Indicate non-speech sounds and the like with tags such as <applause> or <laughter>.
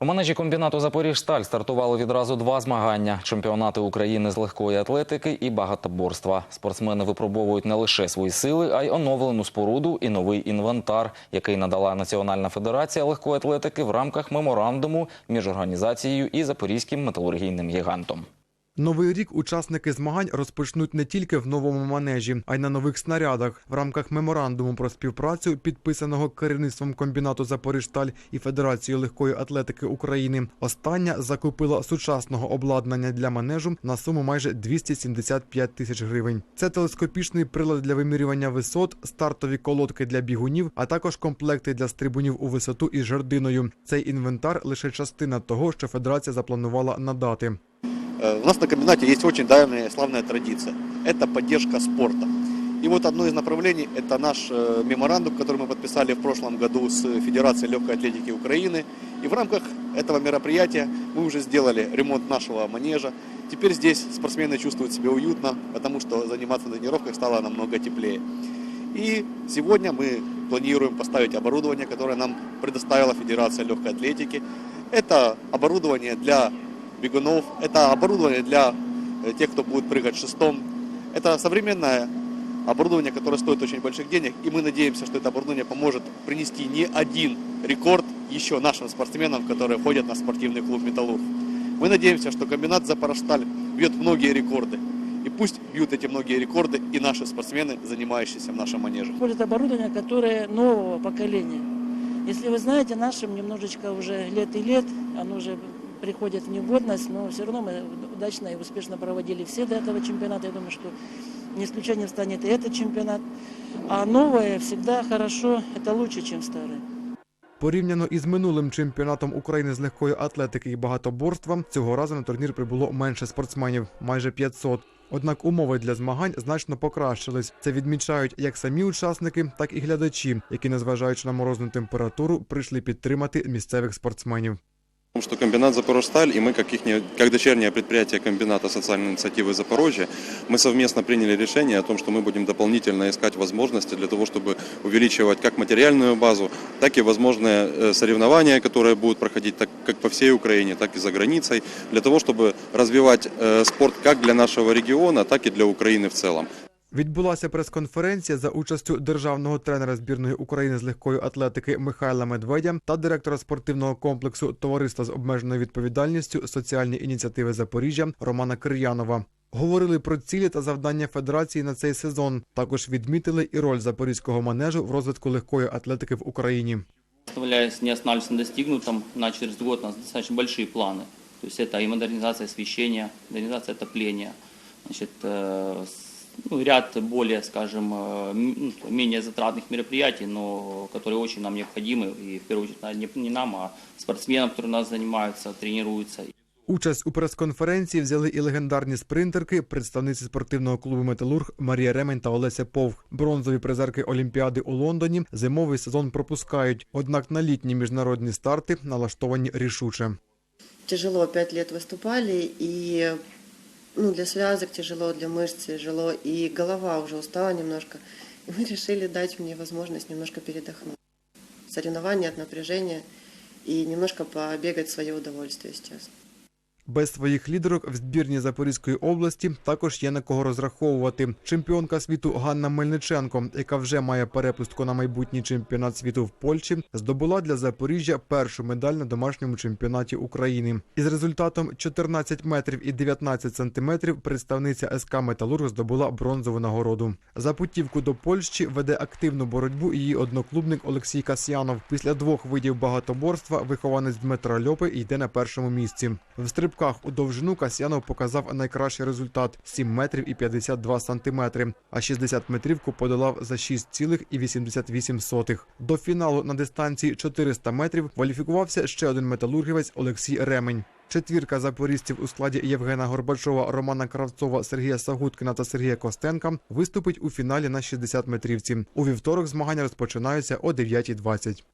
У манежі комбінату Запоріжсталь стартували відразу два змагання: чемпіонати України з легкої атлетики і багатоборства. Спортсмени випробовують не лише свої сили, а й оновлену споруду і новий інвентар, який надала Національна федерація легкої атлетики в рамках меморандуму між організацією і запорізьким металургійним гігантом. Новий рік учасники змагань розпочнуть не тільки в новому манежі, а й на нових снарядах. В рамках меморандуму про співпрацю, підписаного керівництвом комбінату Запоріжсталь і Федерацією легкої атлетики України. Остання закупила сучасного обладнання для манежу на суму майже 275 тисяч гривень. Це телескопічний прилад для вимірювання висот, стартові колодки для бігунів, а також комплекти для стрибунів у висоту із жердиною. Цей інвентар лише частина того, що федерація запланувала надати. Э, У нас на комбинате есть очень давняя славная традиция. Это поддержка спорта. И вот одно из направлений – это наш э, меморандум, который мы подписали в прошлом году с Федерацией легкой атлетики Украины. И в рамках этого мероприятия мы уже сделали ремонт нашего манежа. Теперь здесь спортсмены чувствуют себя уютно, потому что заниматься на тренировках стало намного теплее. И сегодня мы планируем поставить оборудование, которое нам предоставила Федерация легкой атлетики. Это оборудование для бегунов, это оборудование для э, тех, кто будет прыгать шестом. Это современное оборудование, которое стоит очень больших денег, и мы надеемся, что это оборудование поможет принести не один рекорд еще нашим спортсменам, которые ходят на спортивный клуб «Металлург». Мы надеемся, что комбинат «Запорожсталь» бьет многие рекорды. И пусть бьют эти многие рекорды и наши спортсмены, занимающиеся в нашем манеже. Будет оборудование, которое нового поколения. Если вы знаете, нашим немножечко уже лет и лет, оно уже приходит в негодность, но все равно мы удачно и успешно проводили все до этого чемпионата. Я думаю, что не исключением станет и этот чемпионат. А новое всегда хорошо, это лучше, чем старое. Порівняно із минулим чемпіонатом України з легкої атлетики і багатоборства, цього разу на турнір прибуло менше спортсменів майже 500. Однак умови для змагань значно покращились. Це відмічають як самі учасники, так і глядачі, які, незважаючи на морозну температуру, прийшли підтримати місцевих спортсменів. Потому что комбинат «Запорожсталь» и мы, как, их, как дочернее предприятие комбината социальной инициативы «Запорожье», мы совместно приняли решение о том, что мы будем дополнительно искать возможности для того, чтобы увеличивать как материальную базу, так и возможные э, соревнования, которые будут проходить так, как по всей Украине, так и за границей, для того, чтобы развивать э, спорт как для нашего региона, так и для Украины в целом. Відбулася прес-конференція за участю державного тренера збірної України з легкої атлетики Михайла Медведя та директора спортивного комплексу Товариства з обмеженою відповідальністю соціальні ініціативи Запоріжжя Романа Кир'янова. Говорили про цілі та завдання федерації на цей сезон. Також відмітили і роль запорізького манежу в розвитку легкої атлетики в Україні. Оставляясь не останавливаться на достигнутом, на через год у нас достаточно большие планы. То есть это и модернизация освещения, модернизация отопления, значит, э, с- ну, ряд более, скажем, э, м- ну, менее затратных мероприятий, но которые очень нам необходимы, и в первую очередь не, не нам, а спортсменам, которые у нас занимаются, тренируются. Участь у прес-конференції взяли і легендарні спринтерки, представниці спортивного клубу Металург Марія Ремень та Олеся Повх. Бронзові призерки Олімпіади у Лондоні зимовий сезон пропускають. Однак на літні міжнародні старти налаштовані рішуче. тяжело пять лет выступали, и ну, для связок тяжело, для мышц тяжело, и голова уже устала немножко. И мы <laughs> решили дать мне возможность немножко передохнуть. Соревнования от напряжения и немножко побегать в свое удовольствие сейчас. Без своїх лідерок в збірні Запорізької області також є на кого розраховувати. Чемпіонка світу Ганна Мельниченко, яка вже має перепустку на майбутній чемпіонат світу в Польщі, здобула для Запоріжжя першу медаль на домашньому чемпіонаті України. Із результатом 14 метрів і 19 сантиметрів представниця СК Металург здобула бронзову нагороду. За путівку до Польщі веде активну боротьбу її одноклубник Олексій Касьянов. Після двох видів багатоборства вихованець Дмитра Льопи йде на першому місці. В стрибках у довжину Касьянов показав найкращий результат 7 метрів і 52 сантиметри, а 60 метрівку подолав за 6,88. До фіналу на дистанції 400 метрів кваліфікувався ще один металургівець Олексій Ремень. Четвірка запорізців у складі Євгена Горбачова, Романа Кравцова, Сергія Сагуткіна та Сергія Костенка виступить у фіналі на 60 метрівці. У вівторок змагання розпочинаються о 9.20.